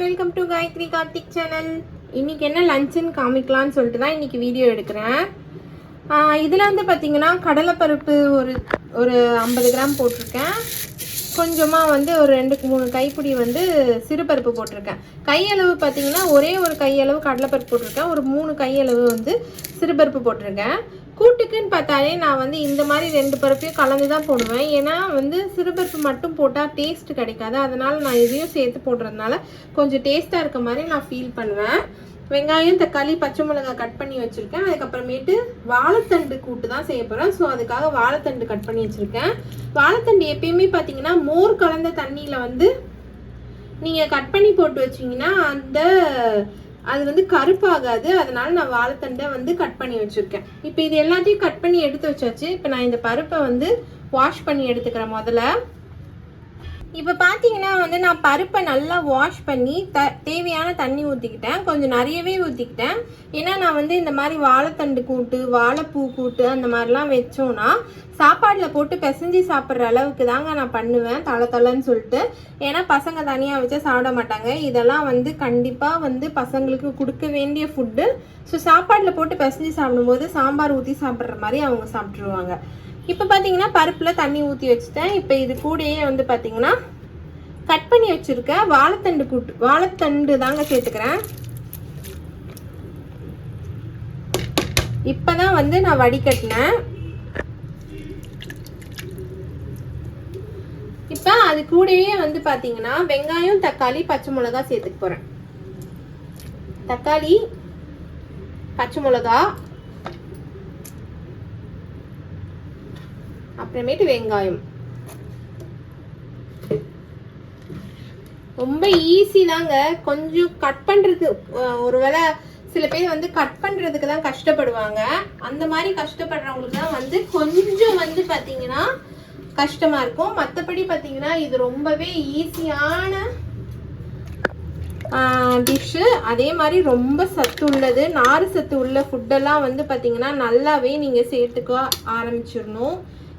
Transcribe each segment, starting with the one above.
Welcome to Gayathri Karthik channel இன்றைக்கி என்ன லஞ்சுன்னு காமிக்கலாம்னு சொல்லிட்டு தான் இன்றைக்கி வீடியோ எடுக்கிறேன். இதில் வந்து பார்த்தீங்கன்னா கடலைப்பருப்பு ஒரு ஒரு ஐம்பது கிராம் போட்டிருக்கேன். கொஞ்சமாக வந்து ஒரு ரெண்டுக்கு மூணு கைப்பிடி வந்து சிறுபருப்பு போட்டிருக்கேன். கையளவு பார்த்தீங்கன்னா ஒரே ஒரு கையளவு கடலைப்பருப்பு போட்டிருக்கேன். ஒரு மூணு கையளவு வந்து சிறுபருப்பு போட்டிருக்கேன். கூட்டுக்குன்னு பார்த்தாலே நான் வந்து இந்த மாதிரி ரெண்டு பருப்பையும் கலந்து தான் போடுவேன். ஏன்னா வந்து சிறுபருப்பு மட்டும் போட்டால் டேஸ்ட் கிடைக்காது. அதனால் நான் இதையும் சேர்த்து போடுறதுனால கொஞ்சம் டேஸ்ட்டாக இருக்க மாதிரி நான் ஃபீல் பண்ணுவேன் வெங்காயம் தக்காளி பச்சை மிளகாய் கட் பண்ணி வச்சுருக்கேன். அதுக்கப்புறமேட்டு வாழைத்தண்டு கூட்டு தான் செய்ய போகிறேன் ஸோ அதுக்காக வாழைத்தண்டு கட் பண்ணி வச்சுருக்கேன். வாழைத்தண்டு எப்பயுமே பார்த்தீங்கன்னா மோர் கலந்த தண்ணியில் வந்து நீங்கள் கட் பண்ணி போட்டு வச்சீங்கன்னா அந்த அது வந்து கருப்பாகாது. அதனால நான் வாழைத்தண்டை வந்து கட் பண்ணி வச்சுருக்கேன். இப்போ இது எல்லாத்தையும் கட் பண்ணி எடுத்து வச்சாச்சு. இப்போ நான் இந்த பருப்பை வந்து வாஷ் பண்ணி எடுத்துக்கிறேன் முதல்ல. இப்போ பார்த்தீங்கன்னா வந்து நான் பருப்பை நல்லா வாஷ் பண்ணி த தேவையான தண்ணி ஊற்றிக்கிட்டேன் கொஞ்சம் நிறையவே ஊற்றிக்கிட்டேன் ஏன்னா நான் வந்து இந்த மாதிரி வாழைத்தண்டு கூட்டு வாழைப்பூ கூட்டு அந்த மாதிரிலாம் வச்சோன்னா சாப்பாடில் போட்டு பிசைஞ்சு சாப்பிட்ற அளவுக்கு தாங்க நான் பண்ணுவேன் தலை தலைன்னு சொல்லிட்டு. ஏன்னா பசங்க தனியாக வச்சா சாப்பிட மாட்டாங்க. இதெல்லாம் வந்து கண்டிப்பாக வந்து பசங்களுக்கு கொடுக்க வேண்டிய ஃபுட்டு ஸோ சாப்பாடில் போட்டு பிசைஞ்சு சாப்பிடும்போது சாம்பார் ஊற்றி சாப்பிட்ற மாதிரி அவங்க சாப்பிட்ருவாங்க இப்போ பார்த்தீங்கன்னா பருப்பில் தண்ணி ஊற்றி வச்சுட்டேன். இப்போ இது கூடயே வந்து பார்த்தீங்கன்னா கட் பண்ணி வச்சுருக்க வாழைத்தண்டு கூட்டு வாழைத்தண்டு தாங்க சேர்த்துக்கிறேன். இப்போ தான் வந்து நான் வடிகட்டினேன். இப்போ அது கூடயே வந்து பார்த்தீங்கன்னா வெங்காயம் தக்காளி பச்சை மிளகா சேர்த்துக்க போகிறேன் தக்காளி பச்சை மிளகா அப்புறமேட்டு வெங்காயம். ரொம்ப ஈஸி தாங்க கொஞ்சம் கட் பண்ணுறது ஒருவேளை சில பேர் வந்து கட் பண்ணுறதுக்கு தான் கஷ்டப்படுவாங்க. அந்த மாதிரி கஷ்டப்படுறவங்களுக்கு தான் வந்து கொஞ்சம் வந்து பார்த்தீங்கன்னா கஷ்டமாக இருக்கும். மற்றபடி பார்த்தீங்கன்னா இது ரொம்பவே ஈஸியான டிஷ்ஷு அதே மாதிரி ரொம்ப சத்து உள்ளது. நார் சத்து உள்ள ஃபுட்டெல்லாம் வந்து பார்த்தீங்கன்னா நல்லாவே நீங்கள் சேர்த்துக்க ஆரம்பிச்சிடணும்.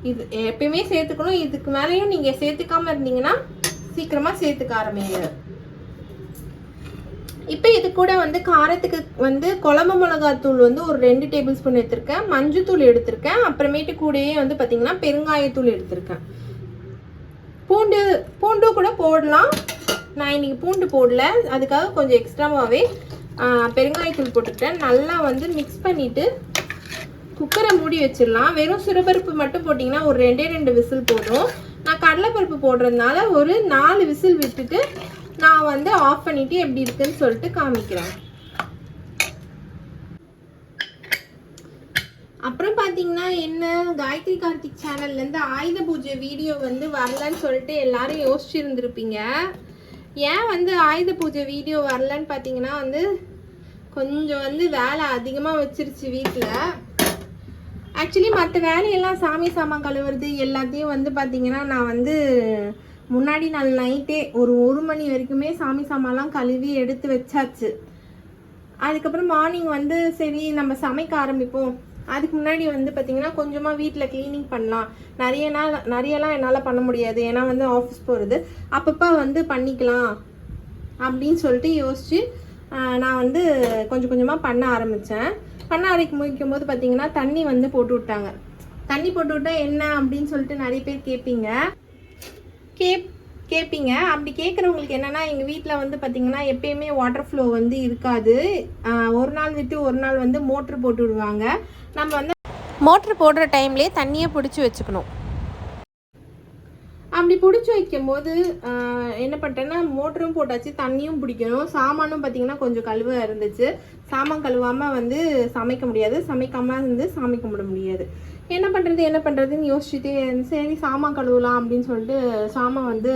இது எப்பயுமே சேர்த்துக்கணும். இதுக்கு மேலேயும் நீங்கள் சேர்த்துக்காம இருந்தீங்கன்னா சீக்கிரமாக சேர்த்துக்க ஆரம்பிங்க. இப்போ இது கூட வந்து காரத்துக்கு வந்து குழம்பு மிளகாத்தூள் வந்து ஒரு ரெண்டு டேபிள் ஸ்பூன் எடுத்திருக்கேன். மஞ்சத்தூள் எடுத்திருக்கேன். அப்புறமேட்டு கூடயே வந்து பார்த்தீங்கன்னா பெருங்காயத்தூள் எடுத்திருக்கேன். பூண்டு பூண்டும் கூட போடலாம். நான் இன்னைக்கு பூண்டு போடல. அதுக்காக கொஞ்சம் எக்ஸ்ட்ராவாகவே பெருங்காயத்தூள் போட்டுக்கிட்டேன். நல்லா வந்து மிக்ஸ் பண்ணிவிட்டு குக்கரை மூடி வச்சிடலாம். வெறும் சிறுபருப்பு மட்டும் போட்டிங்கன்னா ஒரு ரெண்டே ரெண்டு விசில் போதும். நான் கடலைப்பருப்பு போடுறதுனால ஒரு நாலு விசில் விட்டுட்டு நான் வந்து ஆஃப் பண்ணிவிட்டு எப்படி இருக்குன்னு சொல்லிட்டு காமிக்கிறேன். அப்புறம் பார்த்தீங்கன்னா என்ன காயத்ரி கார்த்திக் சேனல்லேருந்து ஆயுத பூஜை வீடியோ வந்து வரலன்னு சொல்லிட்டு எல்லாரும் யோசிச்சுருந்துருப்பீங்க. ஏன் வந்து ஆயுத பூஜை வீடியோ வரலன்னு பார்த்தீங்கன்னா வந்து கொஞ்சம் வந்து வேலை அதிகமாக வச்சிருச்சு வீட்டில் ஆக்சுவலி மற்ற வேலையெல்லாம் சாமி சாமான் கழுவுறது எல்லாத்தையும் வந்து பார்த்தீங்கன்னா நான் வந்து முன்னாடி நாள் நைட்டே ஒரு ஒரு மணி வரைக்குமே சாமி சாமான்லாம் கழுவி எடுத்து வச்சாச்சு. அதுக்கப்புறம் மார்னிங் வந்து சரி நம்ம சமைக்க ஆரம்பிப்போம். அதுக்கு முன்னாடி வந்து பார்த்தீங்கன்னா கொஞ்சமாக வீட்டில் க்ளீனிங் பண்ணலாம். நிறைய நாள் நிறையலாம் என்னால் பண்ண முடியாது. ஏன்னா வந்து ஆஃபீஸ் போகிறது அப்பப்போ வந்து பண்ணிக்கலாம் அப்படின்னு சொல்லிட்டு யோசித்து நான் வந்து கொஞ்சம் கொஞ்சமாக பண்ண ஆரம்பித்தேன் பண்ண முடிக்கும் போது பார்த்தீங்கன்னா தண்ணி வந்து போட்டு விட்டாங்க. தண்ணி போட்டு விட்டா என்ன அப்படின்னு சொல்லிட்டு நிறைய பேர் கேட்பீங்க கேப் கேட்பீங்க அப்படி கேட்குறவங்களுக்கு என்னென்னா எங்கள் வீட்டில் வந்து பார்த்திங்கன்னா எப்பயுமே வாட்டர் ஃப்ளோ வந்து இருக்காது. ஒரு நாள் விட்டு ஒரு நாள் வந்து மோட்ரு போட்டு விடுவாங்க. நம்ம வந்து மோட்ரு போடுற டைம்லேயே தண்ணியை பிடிச்சி வச்சுக்கணும். அப்படி பிடிச்சி வைக்கும்போது போது என்ன பண்ணிட்டேன்னா மோட்டரும் போட்டாச்சு தண்ணியும் பிடிக்கணும். சாமானும் பார்த்தீங்கன்னா கொஞ்சம் கழுவ இருந்துச்சு. சாமான் கழுவாமல் வந்து சமைக்க முடியாது. சமைக்காமல் வந்து சாமி கும்பிட முடியாது. என்ன பண்ணுறது என்ன பண்ணுறதுன்னு யோசிச்சுட்டே சரி சாமான் கழுவலாம் அப்படின்னு சொல்லிட்டு சாமான் வந்து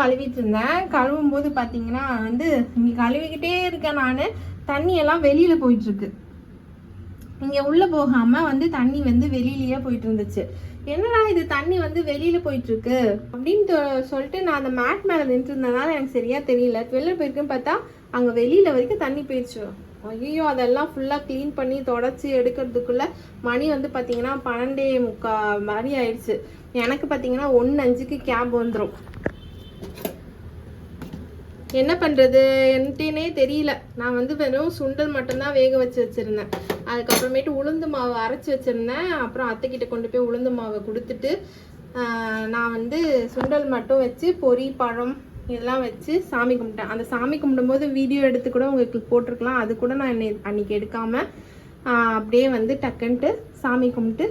கழுவிட்டு இருந்தேன். கழுவும் போது பார்த்தீங்கன்னா வந்து இங்கே கழுவிக்கிட்டே இருக்கேன் நான். தண்ணியெல்லாம் வெளியில் போயிட்டுருக்கு இங்கே உள்ளே போகாமல் வந்து தண்ணி வந்து வெளியிலேயே போயிட்டு இருந்துச்சு என்னடா இது தண்ணி வந்து வெளியில் போயிட்டுருக்கு? அப்படின்னு சொல்லிட்டு நான் அந்த மேட் மேலே நின்றுருந்ததுனால எனக்கு சரியாக தெரியல. வெளில போயிருக்குன்னு பார்த்தா அங்கே வெளியில் வரைக்கும் தண்ணி போயிடுச்சு ஐயோ அதெல்லாம் ஃபுல்லாக க்ளீன் பண்ணி தொடச்சி எடுக்கிறதுக்குள்ள மணி வந்து பார்த்தீங்கன்னா பன்னெண்டே முக்கா மாதிரி ஆயிடுச்சு. எனக்கு பார்த்தீங்கன்னா ஒன்று அஞ்சுக்கு கேப் வந்துடும் என்ன பண்ணுறது என்கிட்டனே தெரியல. நான் வந்து வெறும் சுண்டல் மட்டும்தான் வேக வச்சு வச்சுருந்தேன். அதுக்கப்புறமேட்டு உளுந்து மாவு அரைச்சி வச்சுருந்தேன். அப்புறம் அத்தைக்கிட்ட கொண்டு போய் உளுந்து மாவை கொடுத்துட்டு நான் வந்து சுண்டல் மட்டும் வச்சு பொரி பழம் இதெல்லாம் வச்சு சாமி கும்பிட்டேன். அந்த சாமி கும்பிடும்போது வீடியோ எடுத்து கூட உங்களுக்கு போட்டிருக்கலாம். அது கூட நான் என்னை அன்றைக்கி எடுக்காமல் அப்படியே வந்து டக்குன்ட்டு சாமி கும்பிட்டு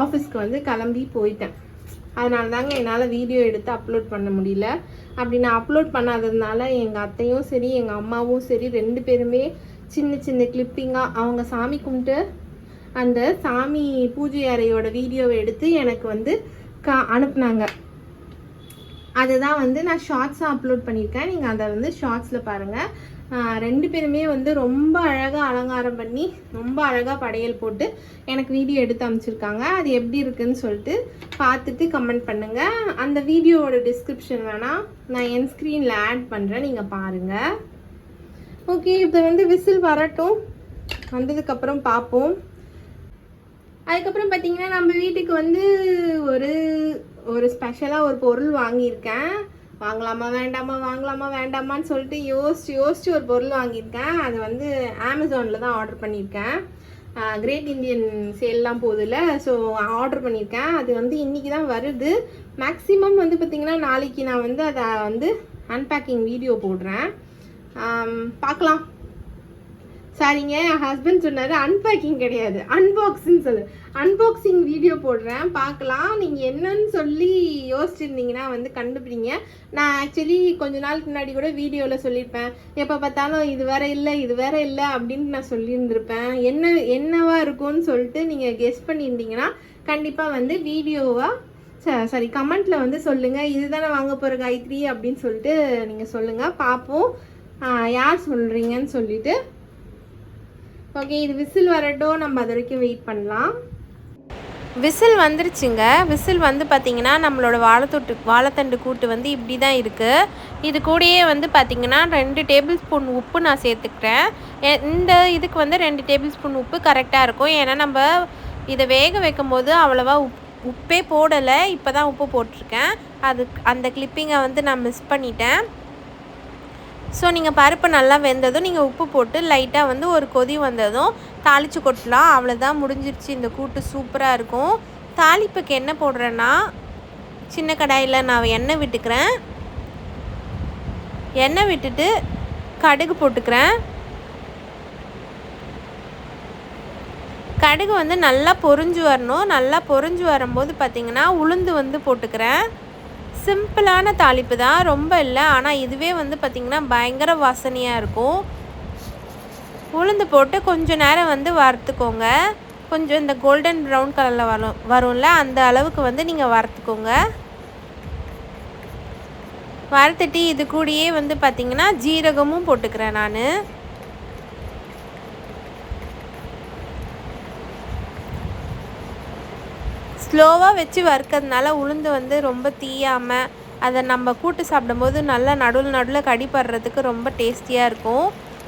ஆஃபீஸ்க்கு வந்து கிளம்பி போயிட்டேன். அதனால தாங்க என்னால் வீடியோ எடுத்து அப்லோட் பண்ண முடியல. அப்படி நான் அப்லோட் பண்ணாததுனால எங்கள் அத்தையும் சரி எங்கள் அம்மாவும் சரி ரெண்டு பேருமே சின்ன சின்ன கிளிப்பிங்காக அவங்க சாமி கும்பிட்டு அந்த சாமி பூஜை அறையோட வீடியோவை எடுத்து எனக்கு வந்து கா அனுப்புனாங்க. அதுதான் வந்து நான் ஷார்ட்ஸாக அப்லோட் பண்ணியிருக்கேன். நீங்கள் அதை வந்து ஷார்ட்ஸில் பாருங்கள் ரெண்டு பேருமே வந்து ரொம்ப அழகாக அலங்காரம் பண்ணி ரொம்ப அழகாக படையல் போட்டு எனக்கு வீடியோ எடுத்து அமைச்சிருக்காங்க. அது எப்படி இருக்குன்னு சொல்லிட்டு பார்த்துட்டு கமெண்ட் பண்ணுங்கள் அந்த வீடியோவோட டிஸ்கிரிப்ஷன் வேணால் நான் என் ஸ்க்ரீனில் ஆட் பண்ணுறேன் நீங்கள் பாருங்கள் ஓகே இப்போ வந்து விசில் வரட்டும். வந்ததுக்கப்புறம் பார்ப்போம். அதுக்கப்புறம் பார்த்தீங்கன்னா நம்ம வீட்டுக்கு வந்து ஒரு ஒரு ஸ்பெஷலாக ஒரு பொருள் வாங்கியிருக்கேன். வாங்கலாமா வேண்டாமா வாங்கலாமா வேண்டாமான்னு சொல்லிட்டு யோசிச்சு யோசிச்சு ஒரு பொருள் வாங்கியிருக்கேன். அது வந்து அமேசானில் தான் ஆர்டர் பண்ணியிருக்கேன். கிரேட் இந்தியன் சேல்லாம் போதில் ஸோ ஆர்டர் பண்ணியிருக்கேன். அது வந்து இன்றைக்கி தான் வருது. மேக்ஸிமம் வந்து பார்த்திங்கன்னா நாளைக்கு நான் வந்து அதை வந்து அன்பேக்கிங் வீடியோ போடுறேன். பார்க்கலாம். சரிங்க என் ஹஸ்பண்ட் சொன்னார் அன்பேக்கிங் கிடையாது. அன்பாக்சிங் சொல்லு. அன்பாக்சிங் வீடியோ போடுறேன் பார்க்கலாம். நீங்கள் என்னன்னு சொல்லி யோசிச்சிருந்தீங்கன்னா வந்து கண்டுபிடிங்க. நான் ஆக்சுவலி கொஞ்ச நாளுக்கு முன்னாடி கூட வீடியோவில் சொல்லியிருப்பேன். எப்போ பார்த்தாலும் இது வேற இல்லை இது வேற இல்லை அப்படின்னு நான் சொல்லியிருந்திருப்பேன். என்ன என்னவா இருக்கும்னு சொல்லிட்டு நீங்கள் கெஸ் பண்ணியிருந்தீங்கன்னா கண்டிப்பாக வந்து வீடியோவாக சரி கமெண்ட்ல வந்து சொல்லுங்க. இதுதானே வாங்க போற காயத்ரி அப்படின்னு சொல்லிட்டு நீங்க சொல்லுங்க. பார்ப்போம். யார் சொல்றீங்கன்னு சொல்லிட்டு ஓகே இது விசில் வரட்டும் நம்ம அது வரைக்கும் வெயிட் பண்ணலாம். விசில் வந்துருச்சுங்க. விசில் வந்து பார்த்திங்கன்னா நம்மளோட வாழைத்தொட்டு வாழைத்தண்டு கூட்டு வந்து இப்படி தான் இருக்குது இது கூடயே வந்து பார்த்திங்கன்னா ரெண்டு டேபிள் ஸ்பூன் உப்பு நான் சேர்த்துக்கிறேன். எ- இந்த இதுக்கு வந்து ரெண்டு டேபிள் ஸ்பூன் உப்பு கரெக்டாக இருக்கும். ஏன்னா நம்ம இதை வேக வைக்கும் போது அவ்வளோவா உப் உப்பே போடலை. இப்போ தான் உப்பு போட்டிருக்கேன். அது அந்த கிளிப்பிங்கை வந்து நான் மிஸ் பண்ணிட்டேன். ஸோ நீங்கள் பருப்பு நல்லா வெந்ததும் நீங்கள் உப்பு போட்டு லைட்டாக வந்து ஒரு கொதி வந்ததும் தாளித்து கொட்டலாம். அவ்வளோதான் முடிஞ்சிருச்சு. இந்த கூட்டு சூப்பராக இருக்கும். தாளிப்புக்கு என்ன போடுறேன்னா சின்ன கடாயில் நான் எண்ணெய் விட்டுக்கிறேன். எண்ணெய் விட்டுட்டு கடுகு போட்டுக்கிறேன். கடுகு வந்து நல்லா பொரிஞ்சு வரணும். நல்லா பொரிஞ்சு வரும்போது பார்த்திங்கன்னா உளுந்து வந்து போட்டுக்கிறேன். சிம்பிளான தாளிப்பு தான் ரொம்ப இல்லை. ஆனால் இதுவே வந்து பார்த்திங்கன்னா பயங்கர வாசனையாக இருக்கும். உளுந்து போட்டு கொஞ்சம் நேரம் வந்து வறுத்துக்கோங்க. கொஞ்சம் இந்த கோல்டன் ப்ரௌன் கலரில் வரும் வரும்ல அந்த அளவுக்கு வந்து நீங்கள் வறுத்துக்கோங்க. வறுத்துட்டு இது கூடயே வந்து பார்த்திங்கன்னா ஜீரகமும் போட்டுக்கிறேன் நான். ஸ்லோவாக வச்சு வறுக்கிறதுனால உளுந்து வந்து ரொம்ப தீயாமல் அதை நம்ம கூட்டு சாப்பிடும்போது நல்லா நடுவில் நடுவில் கடிப்படுறதுக்கு ரொம்ப டேஸ்டியாக இருக்கும்.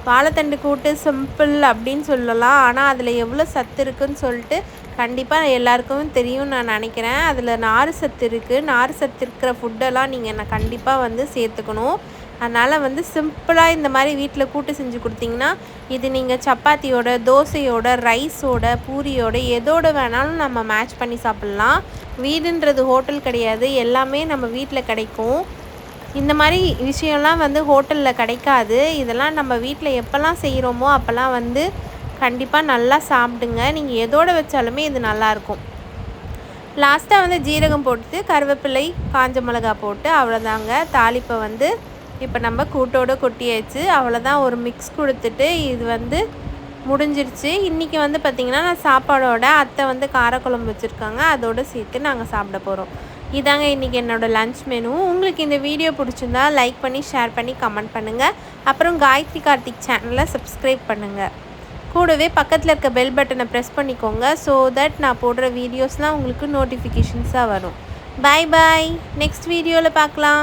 வாழைத்தண்டு கூட்டு சிம்பிள் அப்படின்னு சொல்லலாம். ஆனால் அதில் எவ்வளோ சத்து இருக்குன்னு சொல்லிட்டு கண்டிப்பாக எல்லாருக்கும் தெரியும் நான் நினைக்கிறேன். அதில் நார் சத்து இருக்குது நார் சத்து இருக்கிற ஃபுட்டெல்லாம் நீங்கள் நான் கண்டிப்பாக வந்து சேர்த்துக்கணும். அதனால் வந்து சிம்பிளாக இந்த மாதிரி வீட்டில் கூட்டு செஞ்சு கொடுத்தீங்கன்னா இது நீங்கள் சப்பாத்தியோட தோசையோட ரைஸோட பூரியோட எதோட வேணாலும் நம்ம மேட்ச் பண்ணி சாப்பிட்லாம். வீடுன்றது ஹோட்டல் கிடையாது எல்லாமே நம்ம வீட்டில் கிடைக்கும். இந்த மாதிரி விஷயம்லாம் வந்து ஹோட்டலில் கிடைக்காது. இதெல்லாம் நம்ம வீட்டில் எப்போல்லாம் செய்கிறோமோ அப்போல்லாம் வந்து கண்டிப்பாக நல்லா சாப்பிடுங்க. நீங்கள் எதோட வச்சாலுமே இது நல்லாயிருக்கும் லாஸ்ட்டாக வந்து ஜீரகம் போட்டு கருவேப்பிலை காஞ்ச மிளகா போட்டு அவ்வளோதாங்க தாளிப்பை வந்து இப்போ நம்ம கூட்டோடு கொட்டியாச்சு. அவ்வளோதான் ஒரு மிக்ஸ் கொடுத்துட்டு இது வந்து முடிஞ்சிருச்சு. இன்றைக்கி வந்து பார்த்திங்கன்னா நான் சாப்பாடோட அத்தை வந்து காரக்குழம்பு வச்சுருக்காங்க. அதோடு சேர்த்து நாங்கள் சாப்பிட போகிறோம் இதாங்க இன்றைக்கி என்னோடய லன்ச் மெனு உங்களுக்கு இந்த வீடியோ பிடிச்சிருந்தா லைக் பண்ணி ஷேர் பண்ணி கமெண்ட் பண்ணுங்கள் அப்புறம் காயத்ரி கார்த்திக் சேனலை சப்ஸ்கிரைப் பண்ணுங்கள் கூடவே பக்கத்தில் இருக்க பெல் பட்டனை ப்ரெஸ் பண்ணிக்கோங்க. ஸோ தட் நான் போடுற வீடியோஸ்லாம் உங்களுக்கு நோட்டிஃபிகேஷன்ஸாக வரும். பை பாய் நெக்ஸ்ட் வீடியோவில் பார்க்கலாம்.